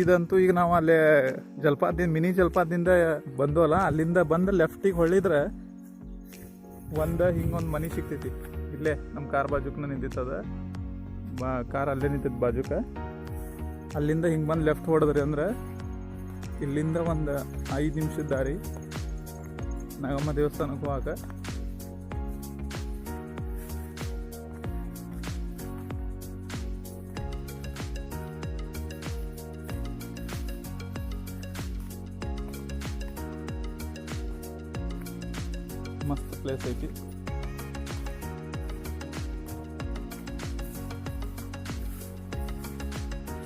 ಇದಂತೂ ಈಗ ನಾವು ಅಲ್ಲೇ ಜಲಪಾತದಿಂದ, ಮಿನಿ ಜಲಪಾತದಿಂದ ಬಂದವಲ್ಲ, ಅಲ್ಲಿಂದ ಬಂದು ಲೆಫ್ಟಿಗೆ ಹೊಳಿದ್ರೆ ಒಂದು ಹಿಂಗೊಂದು ಮನೆ ಸಿಗ್ತೈತಿ. ಇಲ್ಲೇ ನಮ್ಮ ಕಾರ್ ಬಾಜುಕ್ನ ನಿಂತಿತ್ತದ. ಬಾ, ಕಾರ್ ಅಲ್ಲೇ ನಿಂತಿತ್ತು ಬಾಜುಕ. ಅಲ್ಲಿಂದ ಹಿಂಗೆ ಬಂದು ಲೆಫ್ಟ್ ಹೊಡೆದ್ರಿ ಅಂದ್ರೆ ಇಲ್ಲಿಂದ ಒಂದು ಐದು ನಿಮಿಷದ ದಾರಿ. ನಾಗಮ್ಮ ದೇವಸ್ಥಾನಕ್ಕೆ ಹೋಗಾಕ ಮಸ್ತ್ ಪ್ಲೇಸ್ ಐತಿ.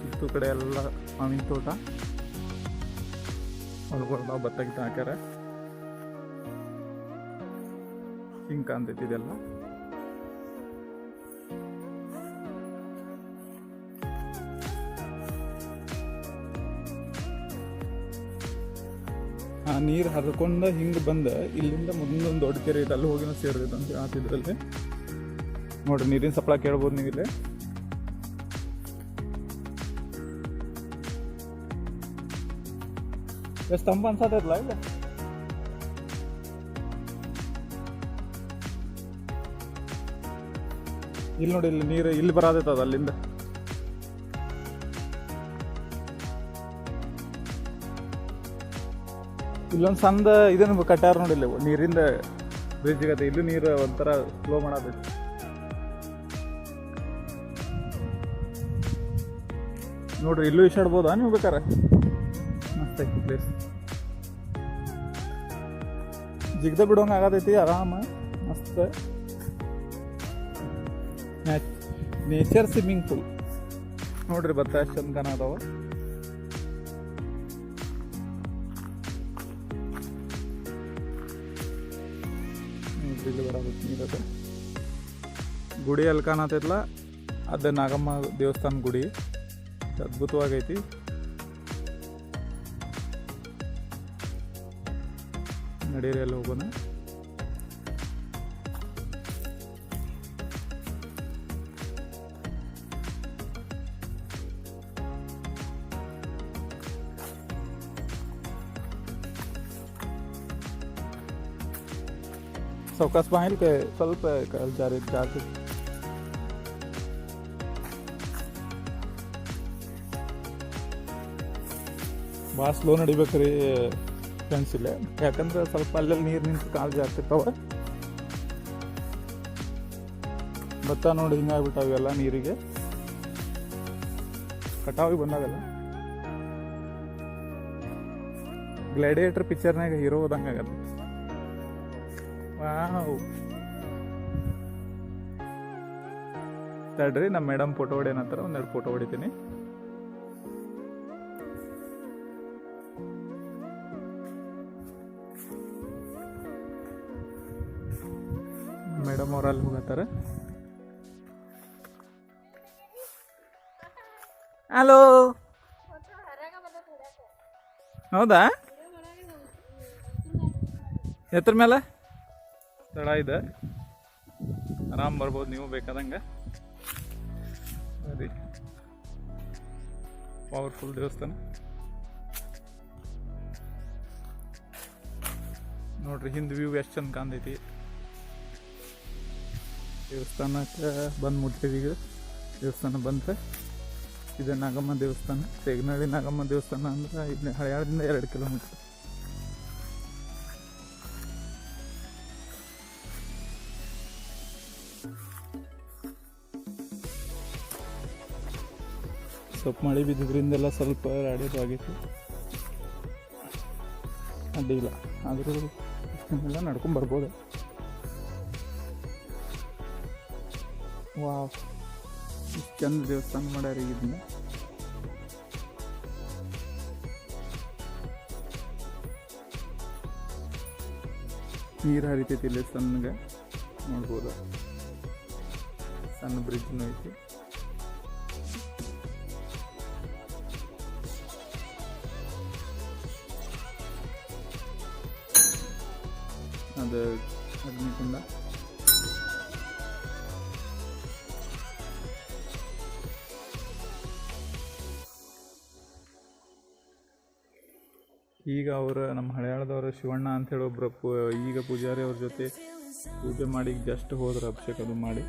ಇಷ್ಟು ಕಡೆ ಎಲ್ಲ ಮಾವಿನ ತೋಟ. ಹೊಲ್ಗೊಳ್ದ ಭತ್ತ ಗಿತ್ತ ಹಾಕ್ಯಾರ. ಹಿಂಗೆ ಕಾಣ್ತೈತಿ ಇದೆಲ್ಲ. ನೀರು ಹರ್ಕೊಂಡು ಹಿಂಗೆ ಬಂದ, ಇಲ್ಲಿಂದ ಮುಂದೊಂದು ದೊಡ್ಡ ಕೆರೆ ಇದೆ, ಅಲ್ಲಿ ಹೋಗಿನ ಸೇರ್ತೈತೆ ಅಂತ ಹೇಳ್ತಿದ್ರಲ್ಲಿ ನೋಡ್ರಿ, ನೀರಿನ ಸಪ್ಳ ಕೇಳ್ಬೋದು ನೀವು ಇಲ್ಲಿ. ಎಷ್ಟು ತಂಪ ಅನ್ಸತ್ತಲ್ಲ ಇಲ್ಲ? ಇಲ್ಲಿ ನೋಡಿ, ಇಲ್ಲಿ ನೀರು, ಇಲ್ಲಿ ಬರತೈತದ ಅಲ್ಲಿಂದ. ಇಲ್ಲೊಂದು ಸಂದ ಇದನ್ನು ಕಟ್ಟಾರ ನೋಡಿ ಇಲ್ಲಿ, ನೀರಿಂದ ಬ್ರಿಡ್ಜ್ ಗತೆ. ಇಲ್ಲೂ ನೀರು ಒಂಥರ ಫ್ಲೋ ಮಾಡಬೇಕು ನೋಡ್ರಿ, ಇಲ್ಲೂ ಇಷ್ಟಾಡ್ಬೋದಾ ನೀವು ಬೇಕಾರೆ? ಮಸ್ತ್ ಐತಿ ಪ್ಲೇಸ್ ಜಿಗ್ದ ಬಿಡೋಂಗ ಆಗತೈತಿ, ಆರಾಮ, ಮಸ್ತ್. ನೇಚರ್ ಸ್ವಿಮ್ಮಿಂಗ್ ಪೂಲ್ ನೋಡ್ರಿ ಭತ್ತ ಎಷ್ಟು ಚಂದ ಇಲ್ಲಿ ಬರಾಕತ್ತೈತಿ ಗುಡಿ ಎಲ್ಲಿ ಕಾಣತೈತಲ್ಲ ಅದೇ ನಾಗಮ್ಮ ದೇವಸ್ಥಾನ ಗುಡಿ. ಅದ್ಭುತವಾಗೈತಿ. ನಡೀರಿ ಅಲ್ಲಿ ಹೋಗೋಣ. ಸಾವಕಾಶ ಬಾಯಿಲ್ಕೆ ಸ್ವಲ್ಪ ಜಾರಿ ಜಾಸ್ತಿ ಭಾಳ ಸ್ಲೋ ನಡಿಬೇಕ್ರಿ ಫ್ರೆಂಡ್ಸ್ ಇಲ್ಲೇ ಯಾಕಂದ್ರೆ ಸ್ವಲ್ಪ ಅಲ್ಲೆಲ್ಲಿ ನೀರು ನಿಂತು ಕಾಲು ಜಾಸ್ತಿರ್ತಾವೆ ಭತ್ತ ನೋಡಿ ಹಿಂಗಾಗ್ಬಿಟ್ಟಾವೆ ಎಲ್ಲ ನೀರಿಗೆ ಕಟಾವಿಗೆ ಬಂದಾಗಲ್ಲ ಗ್ಲಾಡಿಯೇಟರ್ ಪಿಕ್ಚರ್ನಾಗ ಹೀರೋ ಹೋದಂಗೆ ವಾವ್ ತಡ್ರಿ ನಮ್ಮ ಮೇಡಮ್ ಫೋಟೋ ಹೊಡಿಯನಂತಾರ ಒಂದೆರಡು ಫೋಟೋ ಹೊಡಿತೀನಿ. ಮೇಡಮ್ ಅವರಲ್ಲಿ ಹೋಗತ್ತಾರೆ? ಹಲೋ ಹೌದಾ? ಎತ್ತರ ಮೇಲೆ ಸ್ಥಳ ಇದೆ. ಆರಾಮ್ ಬರ್ಬೋದು ನೀವು ಬೇಕಾದಂಗೆ. ಸರಿ. ಪವರ್ಫುಲ್ ದೇವಸ್ಥಾನ. ನೋಡ್ರಿ, ಹಿಂದೆ ವ್ಯೂ ಎಷ್ಟು ಚಂದ ಕಾಣ್ತೈತಿ. ದೇವಸ್ಥಾನಕ್ಕೆ ಬಂದು ಮುಟ್ತೀವಿ ಈಗ. ದೇವಸ್ಥಾನ ಬಂದ್ರೆ ಇದು ನಾಗಮ್ಮ ದೇವಸ್ಥಾನ. ತೆಗ್ನಳ್ಳಿ ನಾಗಮ್ಮ ದೇವಸ್ಥಾನ ಅಂದ್ರೆ ಇಲ್ಲಿ ಹಳೆಯಾಳದಿಂದ ಎರಡು ಕಿಲೋಮೀಟ್ರ್ ಮಳೆ ಬಿದ್ದಿದ್ರಿಂದೆಲ್ಲ ಸ್ವಲ್ಪ ರಾಡಿದು ಆಗಿತ್ತು. ಅಡ್ಡಿಲ್ಲ ಆದರೂ ಎಲ್ಲ ನಡ್ಕೊಂಡು ಬರ್ಬೋದು. ವಾ ಚಂದ ದೇವಸ್ಥಾನ ಮಾಡ್ಯಾರ ಇದನ್ನ ನೀರು ಹರಿತೈತಿ ಇಲ್ಲಿ ಸಣ್ಣಗೆ. ನೋಡ್ಬೋದು? ಸಣ್ಣ ಬ್ರಿಡ್ಜ್ನೂ ಐತಿ. ಅದು ಅಗ್ನಿಕುಂಡ ಈಗ ಅವರು ನಮ್ಮ ಹಳೆಯಾಳದವರು ಶಿವಣ್ಣ ಅಂತೇಳಿ ಒಬ್ಬರು ಪೂ ಈಗ ಪೂಜಾರಿ ಅವ್ರ ಜೊತೆ ಪೂಜೆ ಮಾಡಿ ಜಸ್ಟ್ ಹೋದ್ರು ಅಭಿಷೇಕ ಅದು ಮಾಡಿ.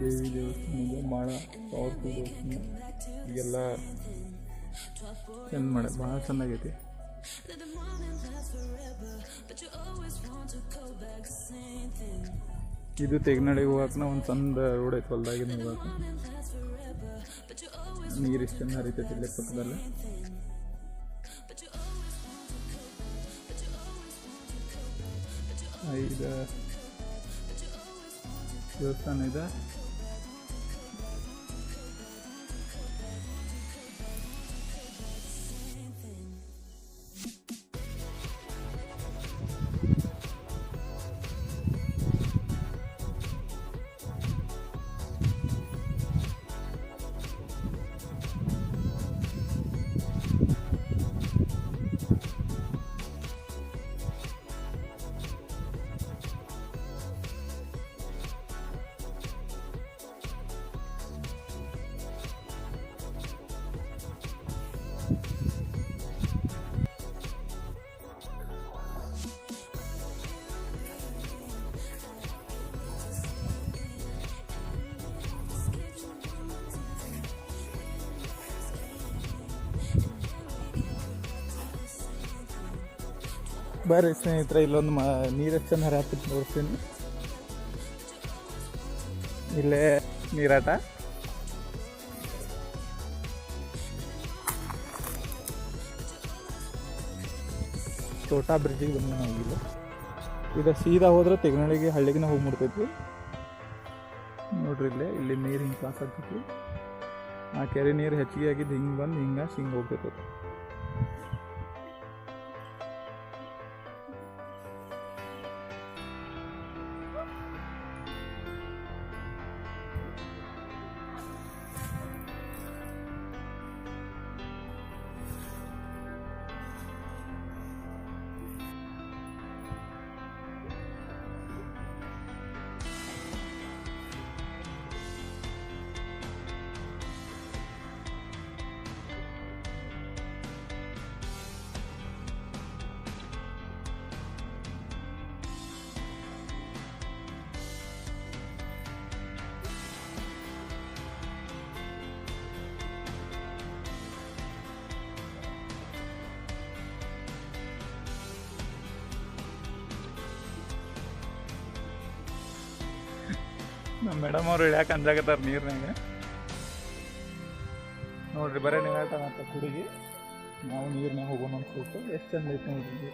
ದೇವಿ ದೇವಸ್ಥಾನ ಭಾಳ ಪವರ್ಫುಲ್ ದೇವಸ್ಥಾನ. ಈಗೆಲ್ಲ ಚೆಂದ ಮಾಡ ಭಾಳ ಚೆನ್ನಾಗೈತಿ. ಇದು ತೆಗ್ನಾಡಿಗೆ ಹೋಗಕ್ಕೆ ಒಂದು ಚಂದ ರೋಡ್ ಐತೆ ಹೊಲ್ದಾಗಿನ ಹೋಗಕ್ಕೆ ನೀರು ಇಷ್ಟು ಚೆನ್ನಾಗಿ ಹರಿತೈತಿ ಇಲ್ಲೇ ಪಕ್ಕದಲ್ಲಿ. ಐದು, ದೇವಸ್ಥಾನ ಇದೆ. ಬರ್ರಿ ಸ್ನೇಹಿತರೆ, ಇಲ್ಲೊಂದು ಮ ನೀರು ಎಷ್ಟು ಚಂದ ಹರಿಯತ್ತಿತ್ತು ನೋಡ್ತೀನಿ. ಇಲ್ಲೇ ನೀರಾಟ. ತೋಟ ಬ್ರಿಡ್ಜಿಗೆ ಬಂದ ಆಗಿಲ್ಲ ಈಗ ಸೀದಾ ಹೋದ್ರೆ ತೆಗನಳಿಗೆ ಹಳ್ಳಿಗೆನ ಹೋಗಿ ಮುಡ್ತೈತಿ ನೋಡ್ರಿ ಇಲ್ಲೇ, ಇಲ್ಲಿ ನೀರು ಹಿಂಗೆ ಪಾಸ್ ಆಗ್ತೈತಿ ಆ ಕೆರೆ ನೀರು ಹೆಚ್ಚಿಗೆ ಆಗಿದ್ದು ಹಿಂಗೆ ಬಂದು ಹಿಂಗೆ ಹಿಂಗೆ ಹೋಗ್ತೈತಿ. ನಮ್ಮ ಮೇಡಮ್ ಅವ್ರು ಇಳ್ಯಾಕ ಅಂಜಾಗತ್ತಾರ ನೀರ್ನಾಗ ನೋಡ್ರಿ, ಬರೀ ನೀರಾಟ ಅಂತ ಕುಡಿಗಿ ನಾವು ನೀರ್ನಾಗ ಹೋಗೋಣ ಅಂತ ಕೊಟ್ಟು ಎಷ್ಟು ಚಂದ ಐತೆ ನೋಡ್ರಿ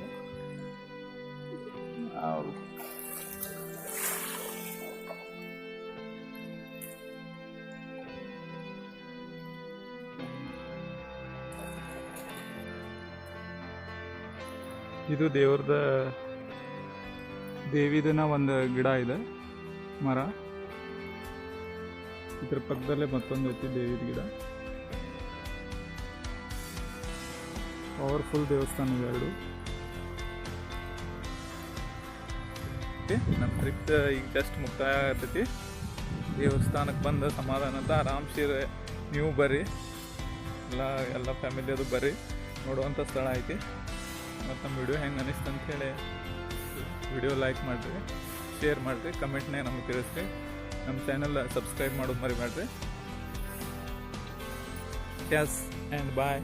ಇದು ದೇವ್ರದ ದೇವಿದನ ಒಂದು ಗಿಡ ಇದೆ, ಮರ. ಇದ್ರ ಪಕ್ಕದಲ್ಲೇ ಮತ್ತೊಂದು ಐತಿ ದೇವಿದ ಗಿಡ. ಪವರ್ಫುಲ್ ದೇವಸ್ಥಾನ ಇವೆರಡು ನಮ್ಮ ಟ್ರಿಪ್ ಈಗ ಜಸ್ಟ್ ಮುಕ್ತಾಯ ಆಗ್ತೈತಿ ದೇವಸ್ಥಾನಕ್ಕೆ ಬಂದು ಸಮಾಧಾನದ ಆರಾಮ್ಸಿ ನೀವು ಬರ್ರಿ. ಎಲ್ಲ ಎಲ್ಲ ಫ್ಯಾಮಿಲಿ ಅದು ಬರ್ರಿ. ನೋಡುವಂಥ ಸ್ಥಳ ಐತಿ. ಮತ್ತು ನಮ್ಮ ವಿಡಿಯೋ ಹೆಂಗೆ ಅನಿಸ್ತು ಅಂತೇಳಿ ವಿಡಿಯೋ ಲೈಕ್ ಮಾಡಿರಿ ಶೇರ್ ಮಾಡಿರಿ ಕಮೆಂಟ್ನೇ ನಮಗೆ ತಿಳಿಸ್ರಿ. ನಮ್ಮ ಚಾನಲ್ ಸಬ್ಸ್ಕ್ರೈಬ್ ಮಾಡೋದು ಮರಿಬೇಡ್ರಿ ಎಸ್ ಆ್ಯಂಡ್ ಬಾಯ್